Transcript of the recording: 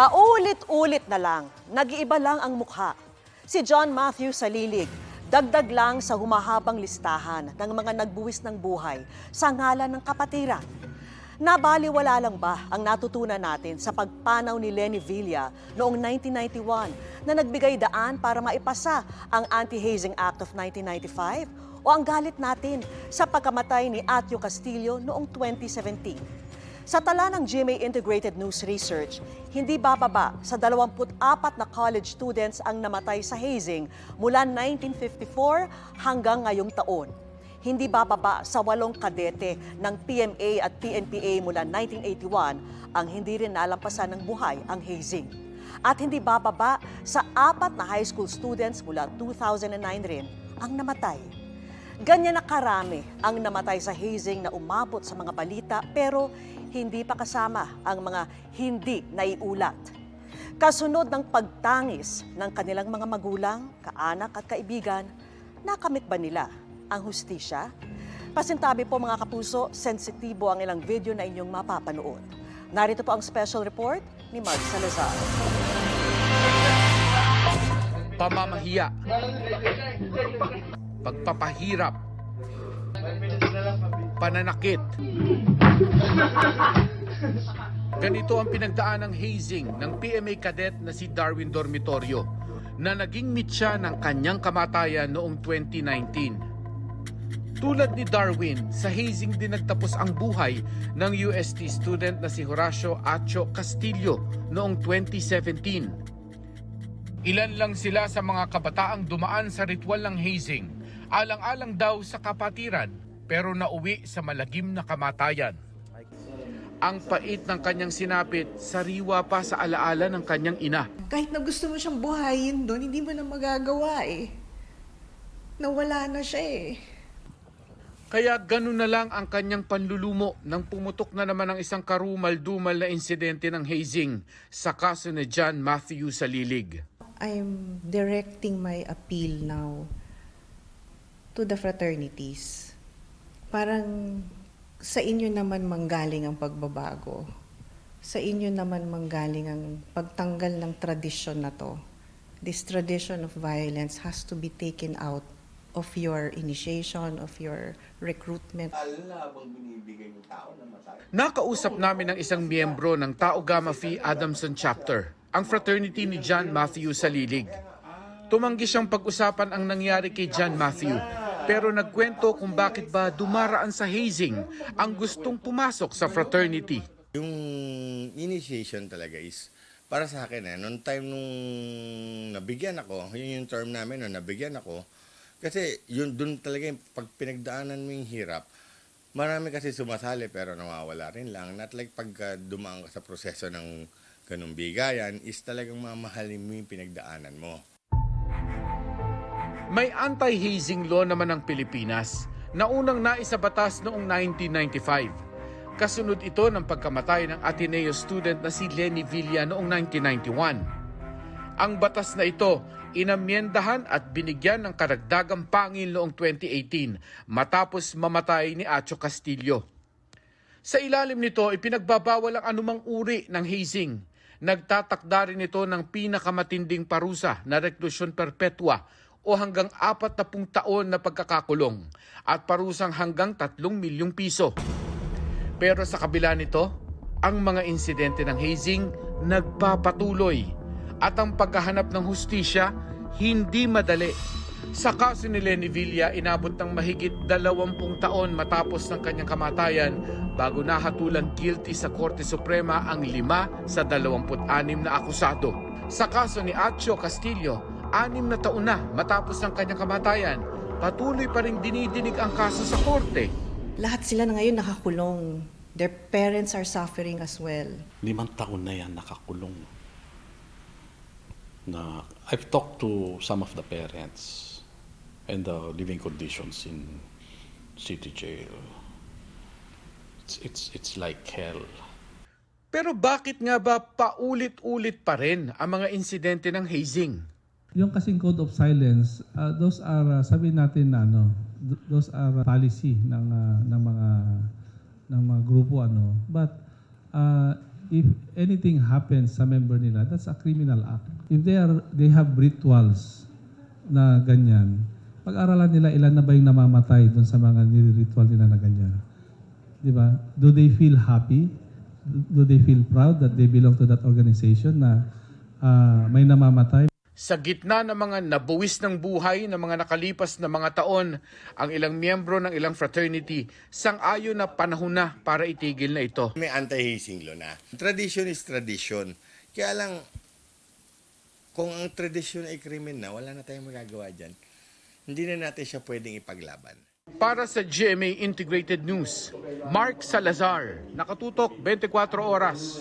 Paulit-ulit na lang, nag-iiba lang ang mukha. Si John Matthew Salilig, dagdag lang sa humahabang listahan ng mga nagbuwis ng buhay sa ngalan ng kapatiran. Nabaliwala lang ba ang natutunan natin sa pagpanaw ni Lenny Villa noong 1991 na nagbigay daan para maipasa ang Anti-Hazing Act of 1995? O ang galit natin sa pagkamatay ni Atio Castillo noong 2017? Sa tala ng GMA Integrated News Research, hindi bababa sa 24 na college students ang namatay sa hazing mula 1954 hanggang ngayong taon. Hindi bababa sa walong kadete ng PMA at PNPA mula 1981 ang hindi rin nalampasan ng buhay ang hazing. At hindi bababa sa apat na high school students mula 2009 rin ang namatay. Ganyan na karami ang namatay sa hazing na umabot sa mga balita pero hindi pa kasama ang mga hindi naiulat. Kasunod ng pagtangis ng kanilang mga magulang, kaanak at kaibigan, nakamit ba nila ang hustisya? Pasintabi po mga kapuso, sensitibo ang ilang video na inyong mapapanood. Narito po ang special report ni Mark Salazar. pamamahiya, pagpapahirap, pananakit. Ganito ang pinagdaan ng hazing ng PMA cadet na si Darwin Dormitorio na naging mitya ng kanyang kamatayan noong 2019. Tulad ni Darwin, sa hazing din nagtapos ang buhay ng UST student na si Horacio Acho Castillo noong 2017. Ilan lang sila sa mga kabataang dumaan sa ritual ng hazing, alang-alang daw sa kapatiran, pero nauwi sa malagim na kamatayan. Ang pait ng kanyang sinapit, sariwa pa sa alaala ng kanyang ina. Kahit na gusto mo siyang buhayin doon, hindi mo na magagawa eh. Nawala na siya eh. Kaya ganun na lang ang kanyang panlulumo nang pumutok na naman ang isang karumal-dumal na insidente ng hazing sa kaso ni John Matthew Salilig. I'm directing my appeal now to the fraternities. Parang sa inyo naman manggaling ang pagbabago. Sa inyo naman manggaling ang pagtanggal ng tradisyon na to. This tradition of violence has to be taken out of your initiation, of your recruitment. Ng tao. Nakausap namin ang isang miyembro ng Tau Gamma Phi Adamson Chapter, ang fraternity ni John Matthew Salilig. Tumanggi siyang pag-usapan ang nangyari kay John Matthew, pero nagkwento kung bakit ba dumaraan sa hazing ang gustong pumasok sa fraternity. Yung initiation talaga is para sa akin eh, noong time nung nabigyan ako, yun yung term namin nung nabigyan ako, kasi yun dun talaga yung pag pinagdaanan mo yung hirap, marami kasi sumasali pero nawawala rin lang. Not like pagka dumaan ka sa proseso ng ganung bigayan, is talagang mamahalin mo yung pinagdaanan mo. May anti-hazing law naman ng Pilipinas na unang naisabatas noong 1995. Kasunod ito ng pagkamatay ng Ateneo student na si Lenny Villa noong 1991. Ang batas na ito, inamyendahan at binigyan ng karagdagang pangil noong 2018 matapos mamatay ni Acho Castillo. Sa ilalim nito, ipinagbabawal ang anumang uri ng hazing. Nagtatakda rin ito ng pinakamatinding parusa na reklusyon perpetua o hanggang apat na pung taon na pagkakakulong at parusang hanggang 3 milyong piso. Pero sa kabila nito, ang mga insidente ng hazing nagpapatuloy at ang paghahanap ng hustisya hindi madali. Sa kaso ni Lenny Villa, inabot ng mahigit 20 taon matapos ng kanyang kamatayan bago nahatulang guilty sa Korte Suprema ang lima sa 26 na akusado. Sa kaso ni Acho Castillo, anim na taon na matapos ng kanyang kamatayan, patuloy pa rin dinidinig ang kaso sa korte. Lahat sila na ngayon nakakulong. Their parents are suffering as well. limang taon na yan nakakulong. Na I've talked to some of the parents and the living conditions in city jail. It's it's it's like hell. Pero bakit nga ba paulit-ulit pa rin ang mga insidente ng hazing? Yung kasing code of silence, uh, those are uh, sabi natin na ano, th- those are uh, policy ng uh, ng mga ng mga grupo ano. But uh, if anything happens sa member nila, that's a criminal act. If they are they have rituals na ganyan, pag-aralan nila ilan na ba yung namamatay doon sa mga nire-ritual nila na ganyan. Di ba? Do they feel happy? Do they feel proud that they belong to that organization na ah, may namamatay? Sa gitna ng mga nabuwis ng buhay ng mga nakalipas na mga taon, ang ilang miyembro ng ilang fraternity sang-ayon na panahon na para itigil na ito. May anti-hazing law na. Tradition is tradition. Kaya lang, kung ang tradition ay krimen na, wala na tayong magagawa dyan. Hindi na natin siya pwedeng ipaglaban. Para sa GMA Integrated News, Mark Salazar, nakatutok 24 oras.